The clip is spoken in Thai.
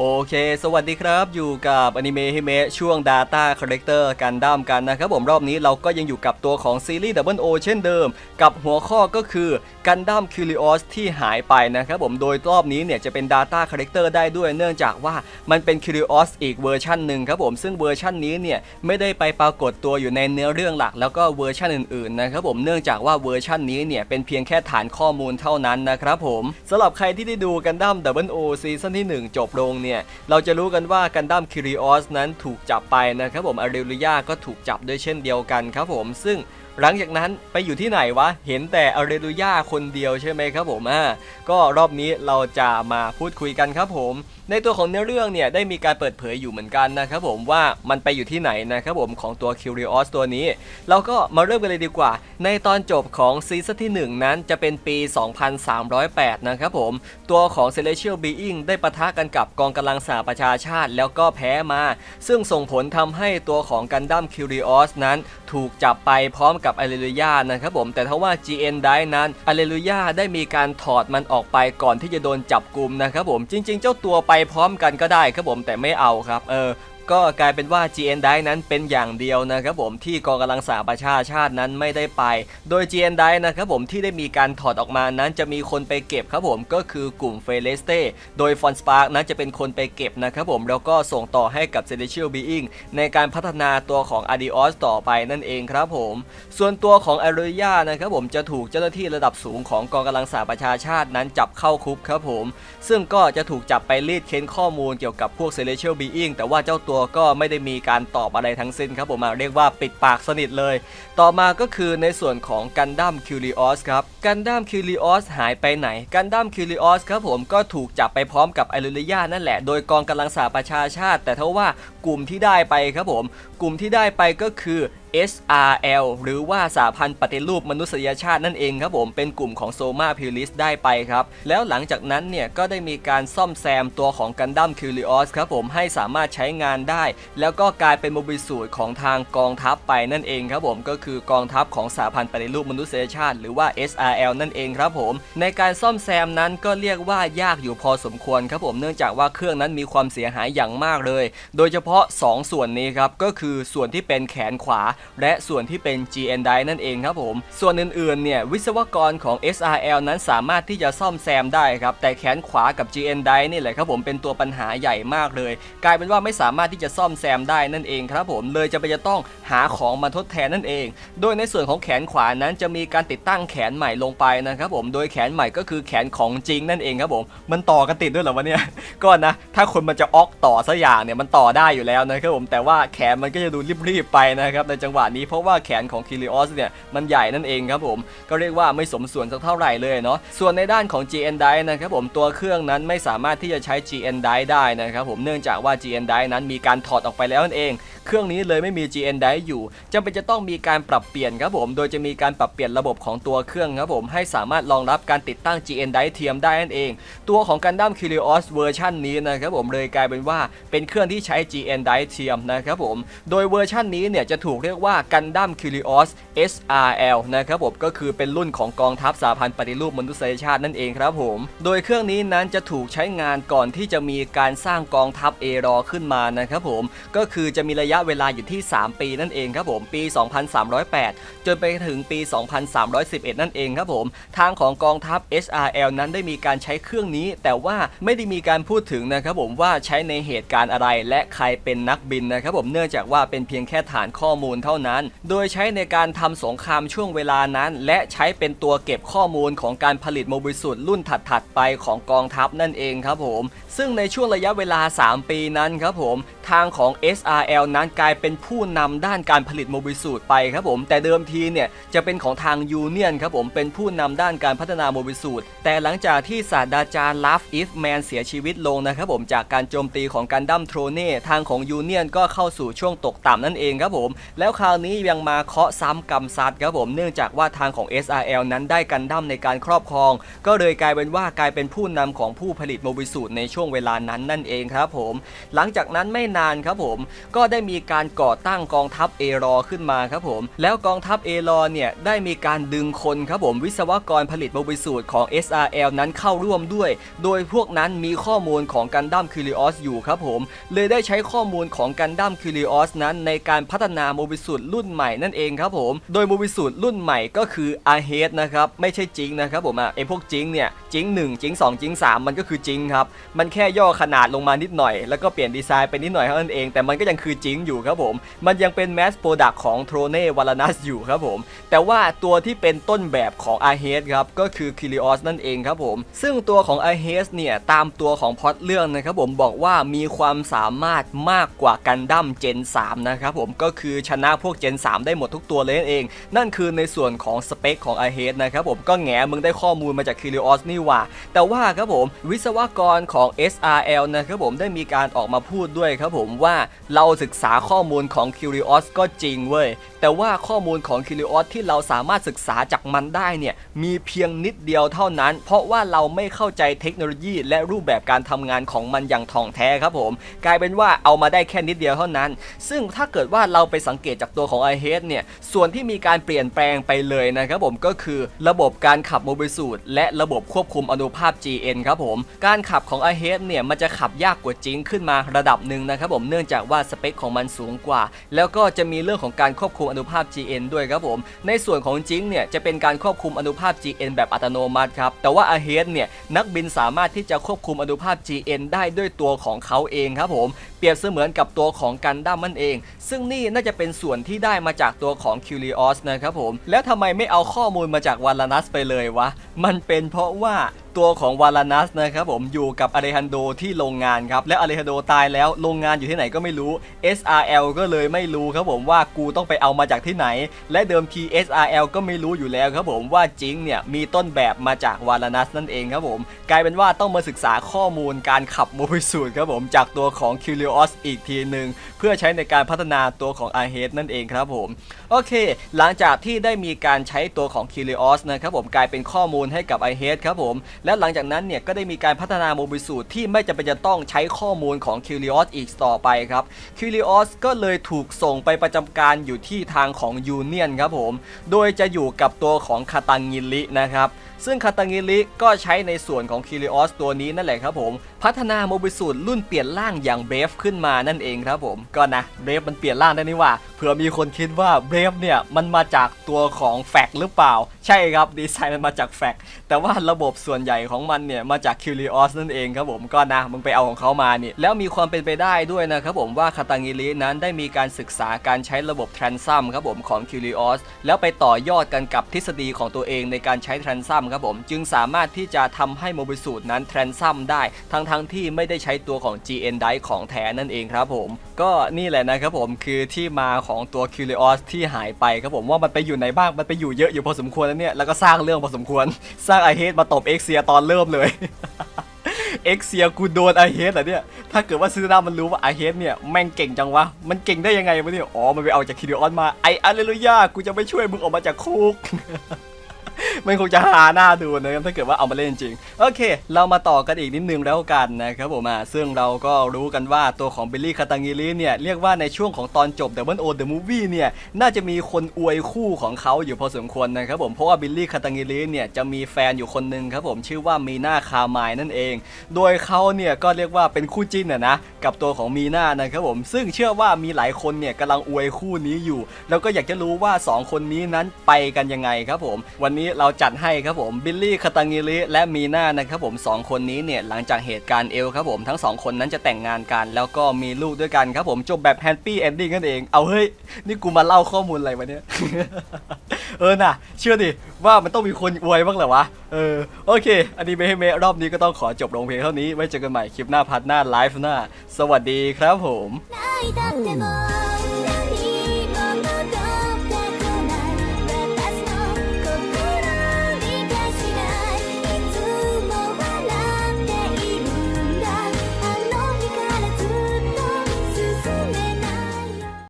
โอเค สวัสดีครับ อยู่กับอนิเมะฮิเมะช่วง Data Character กันดั้มกันนะครับผมรอบนี้เราก็ยังอยู่กับตัวของซีรีส์ Double O เช่นเดิม กับหัวข้อก็คือกันดั้มคิริออสที่หายไปนะครับผมโดยรอบนี้เนี่ยจะเป็น Data Character ได้ด้วยเนื่องจากว่ามันเป็นคิริออสอีกเวอร์ชันหนึ่งครับผมซึ่งเวอร์ชันนี้เนี่ยไม่ได้ไปปรากฏตัวอยู่ในเนื้อเรื่องหลัก แล้วก็เวอร์ชันอื่นๆนะครับผมเนื่องจากว่าเวอร์ชันนี้เนี่ยเป็นเพียงแค่ฐานข้อมูลเท่านั้นนะครับผมสำหรับใครที่ได้ดูกันดั้ม Double O ซีซั่นที่ 1 จบลงเนี่ย เราจะรู้กันว่ากันดั้มคิริออสนั้นถูกจับไปนะครับผมอาเรลิยาก็ถูกจับด้วยเช่นเดียวกันครับผมซึ่งหลังจากนั้นไปอยู่ที่ไหนวะ เห็นแต่อาเรลูยาคนเดียวใช่ไหมครับผมอ่าก็รอบนี้เราจะมาพูดคุยกันครับผม ในตัวของเนื้อเรื่องเนี่ยได้มีการเปิดเผยอยู่เหมือนกันนะครับผมว่ามันไปอยู่ที่ไหนนะครับผมของตัว Curious ตัวนี้ เราก็มาเริ่มกันเลยดีกว่า ในตอนจบของซีซั่นที่ 1 นั้นจะเป็นปี 2308 นะครับผม ตัวของ Celestial Being ได้ปะทะกันกับกองกำลังสหประชาชาติ แล้วก็แพ้มา ซึ่งส่งผลทำให้ตัวของกันดั้ม Curious นั้นถูกจับไปพร้อมกับอเลลูยานะครับผมแต่ถ้าว่า GN d i นั้นอเลลูยาได้มีการถอดมันออกไปก่อนที่จะโดนจับกลุ่มนะครับผมจริง ๆ เจ้าตัวไปพร้อมกันก็ได้ครับผมแต่ไม่เอาครับ เออ ก็กลายเป็นว่า GN d i นั้นเป็นอย่างเดียวนะครับผมที่กองกำลังสหประชาชาตินั้นไม่ได้ไป โดย GN d i นะครับผมที่ได้มีการถอดออกมานั้นจะมีคนไปเก็บครับผมก็คือกลุ่มเฟเลสเตโดยฟอนสปาร์กนั้นจะเป็นคนไปเก็บนะครับผมแล้วก็ส่งต่อให้กับ Celestial Being ในการพัฒนาตัวของ Adios ต่อไปนั่นเองครับผม ส่วนตัวของอาริยานะครับผมจะถูกเจ้าหน้าที่ระดับสูงของกองกำลังสหประชาชาตินั้นจับเข้าคุกครับผม ซึ่งก็จะถูกจับไปรีดเค้นข้อมูลเกี่ยวกับพวก Celestial Being แต่ว่าเจ้าตัวก็ไม่ได้มีการตอบอะไรทั้งสิ้นครับผมเรียกว่าปิดปากสนิทเลย ต่อมาก็คือในส่วนของกันดั้มคิริออสครับกันดั้มคิริออสหายไปไหนกันดั้มคิริออสครับผมก็ถูกจับไปพร้อมกับไอรุลิยานั่นแหละ โดยกองกำลังสหประชาชาติ แต่เท่าว่ากลุ่มที่ได้ไปครับผม กลุ่มที่ได้ไปก็คือ SRL หรือว่าสาพันธ์ปฏิรูปมนุษยชาตินั่นเองครับผมเป็นกลุ่มของโซมาพิลิสได้ไปครับ แล้วหลังจากนั้นเนี่ยก็ได้มีการซ่อมแซมตัวของกันดั้มคิริออสครับผมให้สามารถใช้งานได้ แล้วก็กลายเป็นโมบิสูตรของทางกองทัพไปนั่นเองครับผมก็คือกองทัพของสาพันธ์ปฏิรูปมนุษยชาติ หรือว่า SRL นั่นเองครับผม ในการซ่อมแซมนั้นก็เรียกว่ายากอยู่พอสมควรครับผมเนื่องจากว่าเครื่องนั้นมีความเสียหายอย่างมากเลย โดยเฉพาะ 2 ส่วนนี้ครับก็คือส่วนที่เป็นแขนขวาและส่วนที่เป็น GN d i นั่นเองครับผม ส่วนอื่นๆเนี่ยวิศวกรของ SRL นั้นสามารถที่จะซ่อมแซมได้ครับ แต่แขนขวากับ GN d i นี่แหละครับผมเป็นตัวปัญหาใหญ่มากเลย กลายเป็นว่าไม่สามารถที่จะซ่อมแซมได้นั่นเองครับผมเลยจะไปจะต้องหาของมาทดแทนนั่นเอง โดยในส่วนของแขนขวานั้นจะมีการติดตั้งแขนใหม่ลงไปนะครับผมโดยแขนใหม่ก็คือแขนของจริงนั่นเองครับผมมันต่อกันติดด้วยเหรอวะเนี่ยก็นะถ้าคนมันจะออกต่อสักอย่างเนี่ยมันต่อได้อยู่แล้วนะครับผมแต่ว่าแขนมันก็จะดูรีบๆไปนะครับในจงหวะนี้เพราะว่าแขนของคิริออสเนี่ยมันใหญ่นั่นเองครับผม ก็เรียกว่าไม่สมส่วนสักเท่าไหร่เลยเนาะส่วนในด้านของ GN d i นะครับผมตัวเครื่องนั้นไม่สามารถที่จะใช้ GN d i ได้นะครับผมเนื่องจากว่า GN d i นั้นมีการถอดออกไปแล้วนั่นเอง เครื่องนี้เลยไม่มี GN d i อยู่จำเป็นจะต้องมีการปรับเปลี่ยนครับผม โดยจะมีการปรับเปลี่ยนระบบของตัวเครื่องครับผมให้สามารถรองรับการติดตั้ง GN d i เทียมได้นั่นเอง ตัวของ Gundam Curious เวอร์ชันนี้นะครับผมเลยกลายเป็นว่าเป็นเครื่องที่ใช้ GN d i เทียมนะครับผมโดยเวอร์ชันนี้เนี่ยจะถูกเรียกว่า Gundam Curious SRL นะครับผมก็คือเป็นรุ่นของกองทัพสาพันธ์ปฏิรูปมนุษยชาตินั่นเองครับผม โดยเครื่องนี้นั้นจะถูกใช้งานก่อนที่จะมีการสร้างกองทัพเอรอขึ้นมานะครับผม ก็คือจะมีระยะเวลาอยู่ที่ 3 ปีนั่นเองครับผม ปี 2308 จนไปถึงปี 2311 นั่นเองครับผม ทางของกองทัพ SRL นั้นได้มีการใช้เครื่องนี้ แต่ว่าไม่ได้มีการพูดถึงนะครับผมว่าใช้ในเหตุการณ์อะไรและใครเป็นนักบินนะครับผมเนื่องจากว่าเป็นเพียงแค่ฐานข้อมูลเท่านั้น โดยใช้ในการทำสงครามช่วงเวลานั้น และใช้เป็นตัวเก็บข้อมูลของการผลิตโมบิสุดรุ่นถัดๆไปของกองทัพนั่นเองครับผม ซึ่งในช่วงระยะเวลา 3 ปีนั้นครับผมทางของ SRL นั้นกลายเป็นผู้นำด้านการผลิตโมบิสูตไปครับผม แต่เดิมทีเนี่ยจะเป็นของทางยูเนียนครับผมเป็นผู้นำด้านการพัฒนาโมบิสูตแต่หลังจากที่ศาสตราจารย์ลัฟอิฟแมนเสียชีวิตลงนะครับผมจากการโจมตีของการดั้มโทรเน่ทางของยูเนียนก็เข้าสู่ช่วงตกต่ำนั่นเองครับผม แล้วคราวนี้ยังมาเคาะซ้ำกรรมซัดครับผมเนื่องจากว่าทางของ SRL นั้นได้กันดั้มในการครอบครอง ก็เลยกลายเป็นว่ากลายเป็นผู้นำของผู้ผลิตโมบิสูตในช่วงเวลานั้นนั่นเองครับผม หลังจากนั้นไม่นานครับผม ก็ได้มีการก่อตั้งกองทัพเอรอขึ้นมาครับผม แล้วกองทัพเอรอเนี่ยได้มีการดึงคนครับผมวิศวกรผลิตโมบิสูตของ SRL นั้นเข้าร่วมด้วย โดยพวกนั้นมีข้อมูลของกันดั้มคิริออสอยู่ครับผม เลยได้ใช้ข้อมูลของกันดั้มคิริออสนั้นในการพัฒนาโมบิสตรุ่นใหม่นั่นเองครับผม โดยโมบิสูตรุ่นใหม่ก็คืออาเฮดนะครับ ไม่ใช่จิงนะครับผมอะไอพวกจิงเนี่ยจิง1จิง2จิง3 มันก็คือจิงครับ มันแค่ย่อขนาดลงมานิดหน่อย แล้วก็เปลี่ยนดีไซน์ไปนิดหน่อยเท่านั้นเอง แต่มันก็ยังคือจิงอยู่ครับผม มันยังเป็นแมสโปรดักของโทรเน่วาลานัสอยู่ครับผม แต่ว่าตัวที่เป็นต้นแบบของอาเฮดครับก็คือคิริออสนั่นเองครับผม ซึ่งตัวของอาเฮสเนี่ยตามตัวของพอตเรื่องนะครับผมบอกว่ามีความสามารถมากกว่ากันดั้มเจน3นะครับผมก็คือชนะพวกเจน3ได้หมดทุกตัวเลยนั่นเอง นั่นคือในส่วนของสเปคของอาเฮดนะครับผมก็แงมึงได้ข้อมูลมาจากคิริออสนี่ว่า แต่ว่าครับผมวิศวกรของ SRL นะครับผมได้มีการออกมาพูดด้วยครับผมว่าเราศึกษาข้อมูลของ Curios ก็จริงเว้ย แต่ว่าข้อมูลของ Curios ที่เราสามารถศึกษาจากมันได้เนี่ยมีเพียงนิดเดียวเท่านั้น เพราะว่าเราไม่เข้าใจเทคโนโลยี และรูปแบบการทำงานของมันอย่างถ่องแท้ครับผม กลายเป็นว่าเอามาได้แค่นิดเดียวเท่านั้น ซึ่งถ้าเกิดว่าเราไปสังเกตจากตัวของ i h เนี่ย ส่วนที่มีการเปลี่ยนแปลงไปเลยนะครับผมก็คือระบบการขับโมบิสูตรและระบบควบคุมอนุภาพ GN ครับผม การขับของ i h เนี่ย มันจะขับยากกว่าจริงขึ้นมาระดับหนึ่งนะครับผมเนื่องจากว่าสเปคของมันสูงกว่า แล้วก็จะมีเรื่องของการควบคุมอนุภาพ GN ด้วยครับผม ในส่วนของจิงเนี่ยจะเป็นการควบคุมอนุภาพ GN แบบอัตโนมัติครับแต่ว่า i h เนี่ยนักบินสามารถที่จะควบคุมอนุภาพ GN ได้ด้วยตัวของเขาเองครับผมเปรียบเสมือนกับตัวของกันดั้มมันเอง ซึ่งนี่น่าจะเป็นส่วนที่ได้มาจากตัวของคิวริออสนะครับผม แล้วทำไมไม่เอาข้อมูลมาจากวาลานัสไปเลยวะ มันเป็นเพราะว่า ตัวของวาลานัสนะครับผมอยู่กับอเลฮันโดที่โรงงานครับ และอเลฮันโดตายแล้วโรงงานอยู่ที่ไหนก็ไม่รู้ SRL ก็เลยไม่รู้ครับผมว่ากูต้องไปเอามาจากที่ไหน และเดิมที SRL ก็ไม่รู้อยู่แล้วครับผมว่าจิงเนี่ยมีต้นแบบมาจากวาลานัสนั่นเองครับผม กลายเป็นว่าต้องมาศึกษาข้อมูลการขับโมบิสูตรครับผมจากตัวของ Curios อีกทีหนึ่งเพื่อใช้ในการพัฒนาตัวของ i h นั่นเองครับผมโอเค หลังจากที่ได้มีการใช้ตัวของ Curios นะครับผมกลายเป็นข้อมูลให้กับ i h ครับผมและหลังจากนั้นเนี่ยก็ได้มีการพัฒนาโมบิสูตที่ไม่จำเป็นจะต้องใช้ข้อมูลของ Curios อีกต่อไปครับ Curios ก็เลยถูกส่งไปประจำการอยู่ที่ทางของ Union ครับผม โดยจะอยู่กับตัวของคาตังงิลินะครับซึ่งคาตังิลิก็ใช้ในส่วนของ Curios ตัวนี้นั่นแหละครับผม พัฒนาโมบิสูตรุ่นเปลี่ยนร่างอย่างเบฟขึ้นมานั่นเองครับผม ก็นะเบฟมันเปลี่ยนร่างได้นี่ว่าเผื่อมีคนคิดว่าเบฟเนี่ยมันมาจากตัวของแฟกหรือเปล่า ใช่ครับ ดีไซน์มันมาจากแฟกแต่ว่าระบบส่วนใหญ่ของมันเนี่ย มาจาก Curios นั่นเองครับผมก็นะ มึงไปเอาของเขามานี่ แล้วมีความเป็นไปได้ด้วยนะครับผมว่าคาตังงิลินั้นได้มีการศึกษาการใช้ระบบ Transom ครับผมของ Curios แล้วไปต่อยอดกันกับทฤษฎีของตัวเองในการใช้ Transom ครับผม จึงสามารถที่จะทำให้โมบิสูตรนั้น Transom ได้ ทั้งทั้งๆที่ไม่ได้ใช้ตัวของ GN Dive ของแท้นั่นเองครับผม ก็นี่แหละนะครับผมคือที่มาของตัว Curios ที่หายไปครับผมว่ามันไปอยู่ไหนบ้างมันไปอยู่เยอะอยู่พอสมควรแล้วเนี่ย แล้วก็สร้างเรื่องพอสมควร สร้างไอเฮดมาตบเอ็กเซียตอนเริ่มเลย เอ็กเซียกูโดนไอเฮดเหรอเนี่ย ถ้าเกิดว่าซินามันรู้ว่าไอเฮดเนี่ยแม่งเก่งจังวะ มันเก่งได้ยังไงวะเนี่ย อ๋อ มันไปเอาจากคิริออนมา ไออาเลลุยากูจะไม่ช่วยมึงออกมาจากคุก มันคงจะหาหน้าดูนะครับถ้าเกิดว่าเอามาเล่นจริง โอเค เรามาต่อกันอีกนิดนึงแล้วกันนะครับผมอะซึ่งเราก็รู้กันว่าตัวของบิลลี่คาตังิลิเนี่ยเรียกว่าในช่วงของตอนจบ The One O The Movie เนี่ยน่าจะมีคนอวยคู่ของเขาอยู่พอสมควรนะครับผมเพราะว่าบิลลี่คาตังิลิเนี่ยจะมีแฟนอยู่คนหนึ่งครับผมชื่อว่ามีนาคาไมายนั่นเอง โดยเขาเนี่ยก็เรียกว่าเป็นคู่จิ้นนะนะกับตัวของมีนานะครับผมซึ่งเชื่อว่ามีหลายคนเนี่ยกำลังอวยคู่นี้อยู่ แล้วก็อยากจะรู้ว่า 2 คนนี้นั้นไปกันยังไงครับผม วันนี้เราเราจัดให้ครับผมบิลลี่คาตังิริและมีนานะครับผม 2 คนนี้เนี่ยหลังจากเหตุการณ์เอลครับผมทั้ง 2 คนนั้นจะแต่งงานกัน แล้วก็มีลูกด้วยกันครับผมจบแบบแฮปปี้เอนดิ้งนั่นเอง เอาเฮ้ย นี่กูมาเล่าข้อมูลอะไรวะเนี่ย เออน่ะ เชื่อดิว่ามันต้องมีคนอวยบ้างแหละวะ เออ โอเคอันนี้เมเฮเมรอบนี้ก็ต้องขอจบลงเพลงเท่านี้ไว้เจอกันใหม่คลิปหน้าพัดหน้าไลฟ์หน้า สวัสดีครับผม